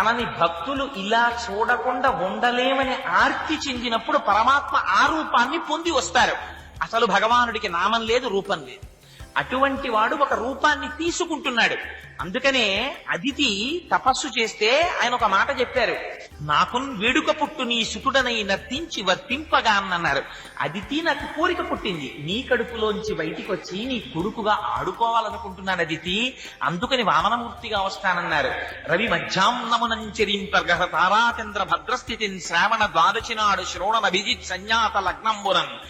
తనని భక్తులు ఇలా చూడకుండా ఉండలేమని ఆర్తి చెందినప్పుడు పరమాత్మ ఆ రూపాన్ని పొంది వస్తారు. అసలు భగవానుడికి నామం లేదు రూపం లేదు. అటువంటి వాడు ఒక రూపాన్ని తీసుకుంటున్నాడు. అందుకనే అదితి తపస్సు చేస్తే ఆయన ఒక మాట చెప్పారు. నాకు వేడుక పుట్టు నీ సుతుడనై నర్తించి వర్తింపగా అన్నారు అదితి నాకు కోరిక పుట్టింది. నీ కడుపులోంచి బయటికి వచ్చి నీ కొడుకుగా ఆడుకోవాలనుకుంటున్నాను అదితి అందుకని వామనమూర్తిగా వస్తానన్నారు. రవి మధ్యాహ్నమునంచరింపర్గహ తారాచంద్ర భద్రస్థితిని శ్రావణ ద్వాదశి నాడు శ్రోణమభిజిత్ సంజ్ఞాత లగ్నంబురం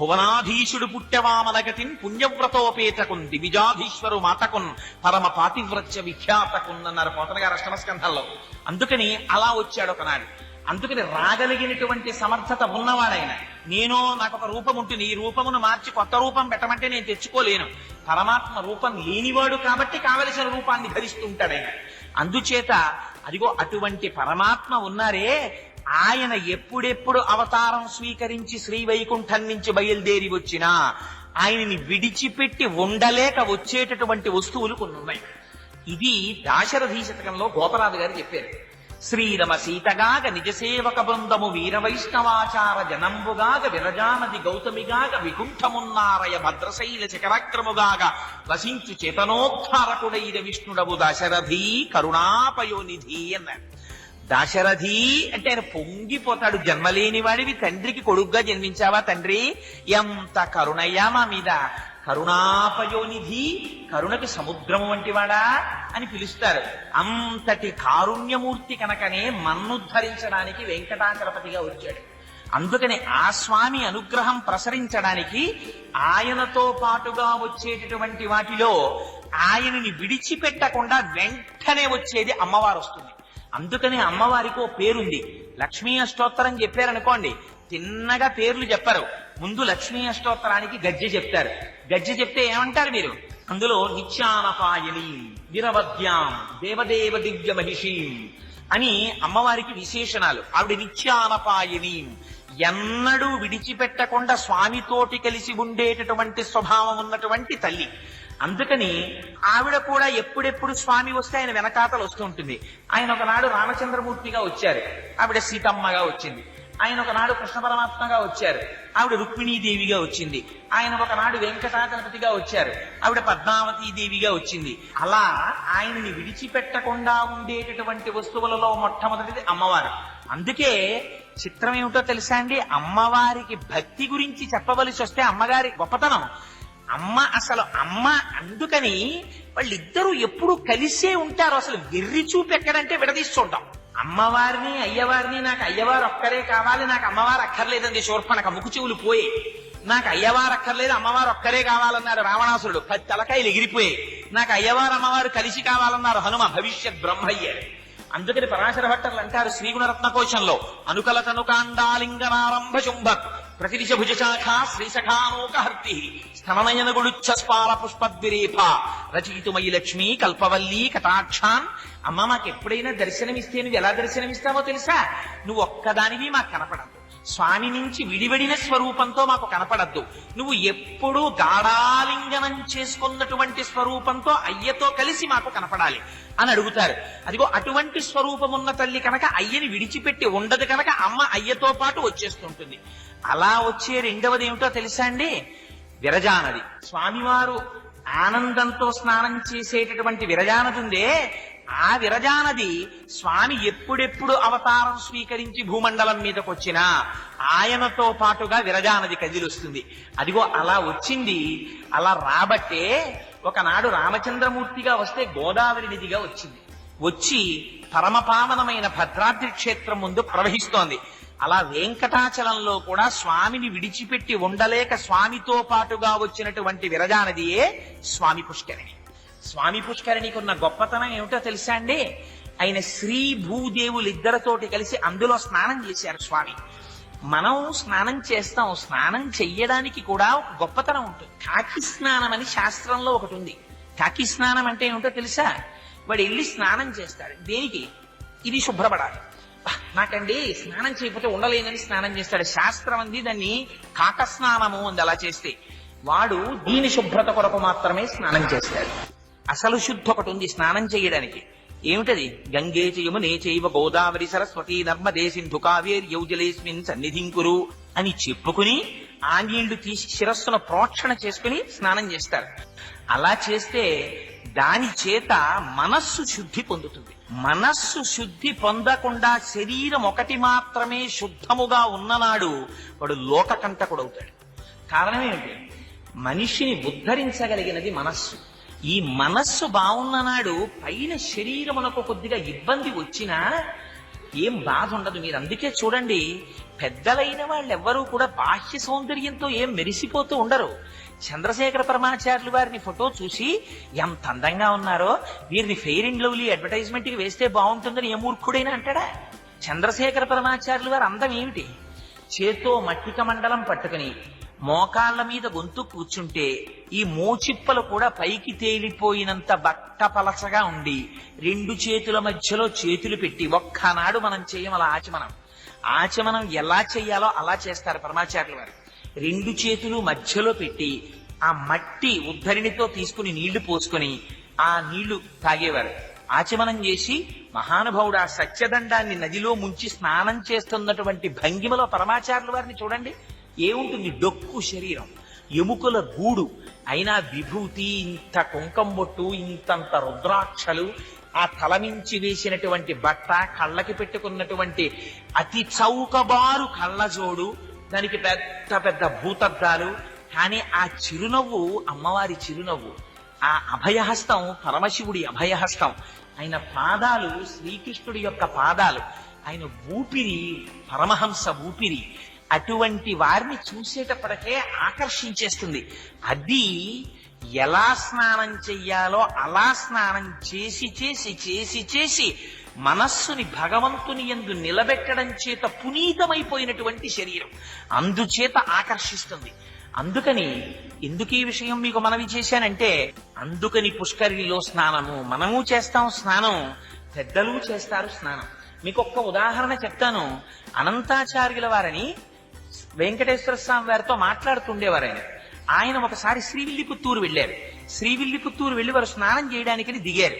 భువనాధీశుడు పుట్టెవామలగటిన్ పుణ్యవ్రతోపేతకున్ దివిజాధీశ్వరు మాతకున్ పరమ పాతివ్రత్య విఖ్యాతకున్ అన్నారు పోతన గారు అష్టమస్కంధంలో. అందుకని అలా వచ్చాడు ఒకనాడు. అందుకని రాగలిగినటువంటి సమర్థత ఉన్నవాడైన. నేను నాకు ఒక రూపం ఉంటుంది. ఈ రూపమును మార్చి కొత్త రూపం పెట్టమంటే నేను తెచ్చుకోలేను. పరమాత్మ రూపం లేనివాడు కాబట్టి కావలసిన రూపాన్ని ధరిస్తుంటాడు ఆయన అందుచేత అదిగో అటువంటి పరమాత్మ ఉన్నారే. ఆయన ఎప్పుడెప్పుడు అవతారం స్వీకరించి శ్రీవైకుంఠం నుంచి బయలుదేరి వచ్చినా ఆయనని విడిచిపెట్టి ఉండలేక వచ్చేటటువంటి వస్తువులు కొన్ని ఉన్నాయి. ఇది దాశరథీ శతకంలో గోపరాజు గారు చెప్పారు. శ్రీరమ సీతగాగ నిజసేవక బృందము వీర వైష్ణవాచార జనంబుగాగ విరజానది గౌతమిగాగ వికుంఠమున్నారయ భద్రశైల శకరాక్రముగాగ వసించు చేతనోద్ధారకుడైన విష్ణుడవు దశరథీ కరుణాపయోనిధి అన్నారు. దాశరథి అంటే ఆయన పొంగిపోతాడు. జన్మలేని వాడివి. తండ్రికి కొడుగ్గా జన్మించావా తండ్రి? ఎంత కరుణయ్యా మా మీద. కరుణాపయోనిధి కరుణకి సముద్రం వంటివాడా అని పిలుస్తారు. అంతటి కారుణ్యమూర్తి కనుకనే మన్నుద్ధరించడానికి వెంకటాచలపతిగా వచ్చాడు. అందుకని ఆ స్వామి అనుగ్రహం ప్రసరించడానికి ఆయనతో పాటుగా వచ్చేటటువంటి వాటిలో ఆయనని విడిచిపెట్టకుండా వెంటనే వచ్చేది అమ్మవారు వస్తుంది అందుకనే అమ్మవారికి ఓ పేరుంది. లక్ష్మీ అష్టోత్తరం చెప్పారనుకోండి చిన్నగా పేర్లు చెప్పరు. ముందు లక్ష్మీ అష్టోత్తరానికి గజ్జె చెప్తారు. గజ్జె చెప్తే ఏమంటారు మీరు? అందులో నిత్యానపాయని విరవద్యాం దేవదేవ దివ్య మహిషీం అని అమ్మవారికి విశేషణాలు. ఆవిడ నిత్యానపాయని. ఎన్నడూ విడిచిపెట్టకుండా స్వామితోటి కలిసి ఉండేటటువంటి స్వభావం ఉన్నటువంటి తల్లి. అందుకని ఆవిడ కూడా ఎప్పుడెప్పుడు స్వామి వస్తే ఆయన వెనకాతలు వస్తూ ఉంటుంది. ఆయన ఒకనాడు రామచంద్రమూర్తిగా వచ్చారు. ఆవిడ సీతమ్మగా వచ్చింది. ఆయన ఒకనాడు కృష్ణ పరమాత్మగా వచ్చారు. ఆవిడ రుక్మిణీదేవిగా వచ్చింది. ఆయన ఒకనాడు వెంకటాచలపతిగా వచ్చారు. ఆవిడ పద్మావతీ దేవిగా వచ్చింది. అలా ఆయనని విడిచిపెట్టకుండా ఉండేటటువంటి వస్తువులలో మొట్టమొదటిది అమ్మవారు. అందుకే చిత్రం ఏమిటో తెలుసా అండి? అమ్మవారికి భక్తి గురించి చెప్పవలసి వస్తే అమ్మగారి గొప్పతనం. అమ్మ అసలు అమ్మ అందుకని వాళ్ళిద్దరూ ఎప్పుడు కలిసే ఉంటారు. అసలు వెర్రి చూపు ఎక్కడంటే విడదీస్తుంటాం అమ్మవారిని అయ్యవారిని నాకు అయ్యవారు ఒక్కరే కావాలి నాకు అమ్మవారు అక్కర్లేదండి శూర్పణక ముక్కు చెవులు పోయి. నాకు అయ్యవారు అక్కర్లేదు అమ్మవారు ఒక్కరే కావాలన్నాడు రావణాసురుడు. పది తలకాయలు ఎగిరిపోయి నాకు అయ్యవారు అమ్మవారు కలిసి కావాలన్నారు హనుమ భవిష్యత్ బ్రహ్మయ్య. అందుకని పరాశర భట్టర్లు అంటారు శ్రీగుణరత్న కోశంలో అనుకల తనుకాండాలింగనారంభ శుంభక్. ప్రతిదిశ భుజశాఖ శ్రీసఖానోకహర్తి స్తననయన గుడుచ్చ స్పాల పుష్పద్విరేఫ రచయితుమయి లక్ష్మి కల్పవల్లి కటాక్షాన్. అమ్మ మాకెప్పుడైనా దర్శనమిస్తే నువ్వు ఎలా దర్శనమిస్తావో తెలుసా? నువ్వు ఒక్కదానివి మాకు కనపడదు స్వామి నుంచి విడివడిన స్వరూపంతో మాకు కనపడద్దు. నువ్వు ఎప్పుడూ గాఢాలింగనం చేసుకున్నటువంటి స్వరూపంతో అయ్యతో కలిసి మాకు కనపడాలి అని అడుగుతారు. అదిగో అటువంటి స్వరూపమున్న తల్లి కనుక అయ్యని విడిచిపెట్టి ఉండదు కనుక అమ్మ అయ్యతో పాటు వచ్చేస్తుంటుంది. అలా వచ్చే రెండవది ఏమిటో తెలుసా అండి? విరజానది. స్వామివారు ఆనందంతో స్నానం చేసేటటువంటి విరజానది ఉందే ఆ విరజానది స్వామి ఎప్పుడెప్పుడు అవతారం స్వీకరించి భూమండలం మీదకి వచ్చినా ఆయనతో పాటుగా విరజానది కదిలొస్తుంది. అదిగో అలా వచ్చింది అలా రాబట్టే ఒకనాడు రామచంద్రమూర్తిగా వస్తే గోదావరి నదిగా వచ్చింది. వచ్చి పరమపావనమైన భద్రాద్రి క్షేత్రం ముందు ప్రవహిస్తోంది. అలా వెంకటాచలంలో కూడా స్వామిని విడిచిపెట్టి ఉండలేక స్వామితో పాటుగా వచ్చినటువంటి విరజానదియే స్వామి పుష్కరిణి. స్వామి పుష్కరిణికున్న గొప్పతనం ఏమిటో తెలుసా అండి? ఆయన శ్రీ భూదేవులిద్దరితోటి కలిసి అందులో స్నానం చేశారు స్వామి. మనం స్నానం చేస్తాం స్నానం చెయ్యడానికి కూడా ఒక గొప్పతనం ఉంటుంది. కాకి స్నానం అని శాస్త్రంలో ఒకటి ఉంది. కాకి స్నానం అంటే ఏమిటో తెలుసా? వాడు వెళ్ళి స్నానం చేస్తాడు. దేనికి? ఇది శుభ్రపడాలి. నాకండి స్నానం చేయకపోతే ఉండలేనని స్నానం చేస్తాడు. శాస్త్రం అంది దాన్ని కాక స్నానము అంది అలా చేస్తే. వాడు దీని శుభ్రత కొరకు మాత్రమే స్నానం చేస్తాడు. అసలు శుద్ధి ఒకటి ఉంది స్నానం చేయడానికి. ఏమిటది? గంగే చయమునే చైవ గోదావరి సరస్వతి నర్మదే సింధు కావేరి యౌజలేస్మిన్ సన్నిధింకురు అని చెప్పుకుని ఆ నీళ్ళు తీసి శిరస్సును ప్రోక్షణ చేసుకుని స్నానం చేస్తారు. అలా చేస్తే దాని చేత మనస్సు శుద్ధి పొందుతుంది. మనస్సు శుద్ధి పొందకుండా శరీరం ఒకటి మాత్రమే శుద్ధముగా ఉన్ననాడు వాడు లోకకంటకుడవుతాడు. కారణం ఏమిటి? మనిషిని ఉద్ధరించగలిగినది మనస్సు. ఈ మనస్సు బాగున్ననాడు పైన శరీరమునకు కొద్దిగా ఇబ్బంది వచ్చినా ఏం బాధ ఉండదు. మీరు అందుకే చూడండి పెద్దలైన వాళ్ళెవ్వరూ కూడా బాహ్య సౌందర్యంతో ఏం మెరిసిపోతూ ఉండరు. చంద్రశేఖర పరమాచార్యులు వారిని ఫోటో చూసి ఎంత అందంగా ఉన్నారో వీరిని ఫెయిర్ అండ్ లవ్లీ అడ్వర్టైజ్మెంట్కి వేస్తే బాగుంటుందని ఏ మూర్ఖుడైనా అంటాడా? చంద్రశేఖర పరమాచార్యులు వారు అందం ఏమిటి? చేత్తో మట్టిక మండలం పట్టుకుని మోకాళ్ళ మీద గొంతు కూర్చుంటే ఈ మోచిప్పలు కూడా పైకి తేలిపోయినంత బట్ట పలచగా ఉండి రెండు చేతుల మధ్యలో చేతులు పెట్టి ఒక్కనాడు మనం చేయం అలా ఆచమనం. ఆచమనం ఎలా చెయ్యాలో అలా చేస్తారు పరమాచార్యుల వారు. రెండు చేతులు మధ్యలో పెట్టి ఆ మట్టి ఉద్ధరిణితో తీసుకుని నీళ్ళు పోసుకొని ఆ నీళ్ళు తాగేవారు. ఆచమనం చేసి మహానుభావుడు ఆ సత్యదండాన్ని నదిలో ముంచి స్నానం చేస్తున్నటువంటి భంగిమలో పరమాచార్యుల వారిని చూడండి. ఏముంటుంది? డొక్కు శరీరం. ఎముకల గూడు. అయినా విభూతి ఇంత కుంకం బొట్టు ఇంతంత రుద్రాక్షలు ఆ తలమించి వేసినటువంటి బట్ట కళ్ళకి పెట్టుకున్నటువంటి అతి చౌకబారు కళ్ళజోడు దానికి పెద్ద పెద్ద భూతద్దాలు. కానీ ఆ చిరునవ్వు అమ్మవారి చిరునవ్వు ఆ అభయహస్తం పరమశివుడి అభయహస్తం ఆయన పాదాలు శ్రీకృష్ణుడి యొక్క పాదాలు. ఆయన ఊపిరి పరమహంస ఊపిరి. అటువంటి వారిని చూసేటప్పటికే ఆకర్షించేస్తుంది. అది ఎలా స్నానం చెయ్యాలో అలా స్నానం చేసి చేసి చేసి చేసి మనస్సుని భగవంతుని ఎందు నిలబెట్టడం చేత పునీతమైపోయినటువంటి శరీరం. అందుచేత ఆకర్షిస్తుంది. అందుకని ఎందుకు ఈ విషయం మీకు మనవి చేశానంటే అందుకని పుష్కరిణిలో స్నానము మనము చేస్తాం స్నానం పెద్దలు చేస్తారు స్నానం. మీకు ఒక్క ఉదాహరణ చెప్తాను. అనంతాచార్యుల వారిని వెంకటేశ్వర స్వామి వారితో మాట్లాడుతుండేవారు ఆయన ఆయన ఒకసారి శ్రీవిల్లిపుత్తూరు వెళ్ళారు. శ్రీవిల్లిపుత్తూరు వెళ్ళి వారు స్నానం చేయడానికని దిగారు.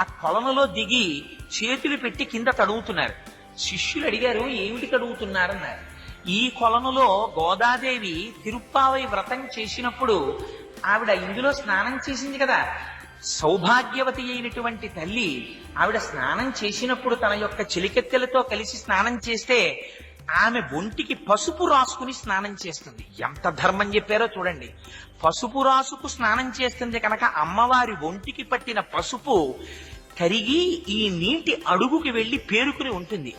ఆ కొలనులో దిగి చేతులు పెట్టి కింద తడుగుతున్నారు. శిష్యులు అడిగారు ఏమిటి తడుగుతున్నారన్నారు? ఈ కొలనులో గోదాదేవి తిరుప్పావై వ్రతం చేసినప్పుడు ఆవిడ ఇందులో స్నానం చేసింది కదా. సౌభాగ్యవతి అయినటువంటి తల్లి ఆవిడ స్నానం చేసినప్పుడు తన యొక్క చెలికెత్తెలతో కలిసి స్నానం చేస్తే ఆమె ఒంటికి పసుపు రాసుకుని స్నానం చేస్తుంది. ఎంత ధర్మం చెప్పారో చూడండి. పసుపు రాసుకు స్నానం చేస్తుంది కనుక అమ్మవారి ఒంటికి పట్టిన పసుపు కరిగి ఈ నీటి అడుగుకి వెళ్ళి పేరుకుని ఉంటుంది.